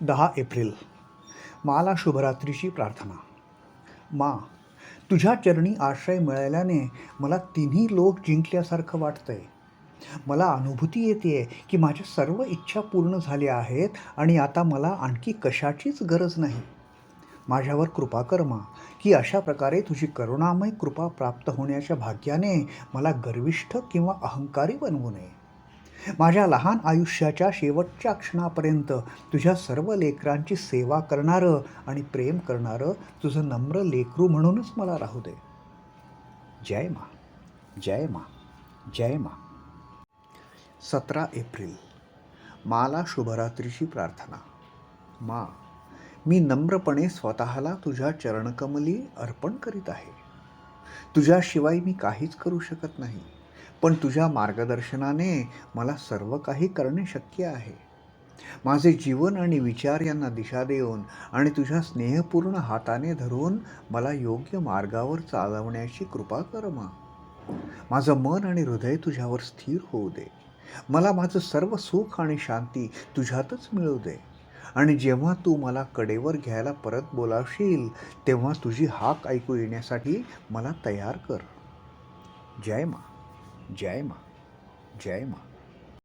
दहा एप्रिल. माला शुभरात्रीची प्रार्थना. मा तुझ्या चरणी आश्रय मिळाल्याने मला तिन्ही लोक जिंकल्यासारखं वाटतंय. मला अनुभूती येते की माझ्या सर्व इच्छा पूर्ण झाल्या आहेत आणि आता मला आणखी कशाचीच गरज नाही. माझ्यावर कृपा कर मा की अशा प्रकारे तुझी करुणामय कृपा प्राप्त होण्याच्या भाग्याने मला गर्विष्ठ किंवा अहंकारी बनवू नये. माझ्या लहान आयुष्याच्या शेवटच्या क्षणापर्यंत तुझ्या सर्व लेकरांची सेवा करणारं आणि प्रेम करणारं तुझं नम्र लेकरू म्हणूनच मला राहू दे. जय मा जय मा जय मा. सतरा एप्रिल. माला शुभरात्रीची प्रार्थना. मा मी नम्रपणे स्वतःला तुझ्या चरणकमली अर्पण करीत आहे. तुझ्याशिवाय मी काहीच करू शकत नाही. पण तुझ्या मार्गदर्शनाने मला सर्व काही करणे शक्य आहे. माझे जीवन आणि विचार यांना दिशा देऊन आणि तुझ्या स्नेहपूर्ण हाताने धरून मला योग्य मार्गावर चालवण्याची कृपा कर मा. माझं मन आणि हृदय तुझ्यावर स्थिर होऊ दे. मला माझं सर्व सुख आणि शांती तुझ्यातच मिळू दे. आणि जेव्हा तू मला कडेवर घ्यायला परत बोलावशील तेव्हा तुझी हाक ऐकू येण्यासाठी मला तयार कर. जय मा. जय मा जय मा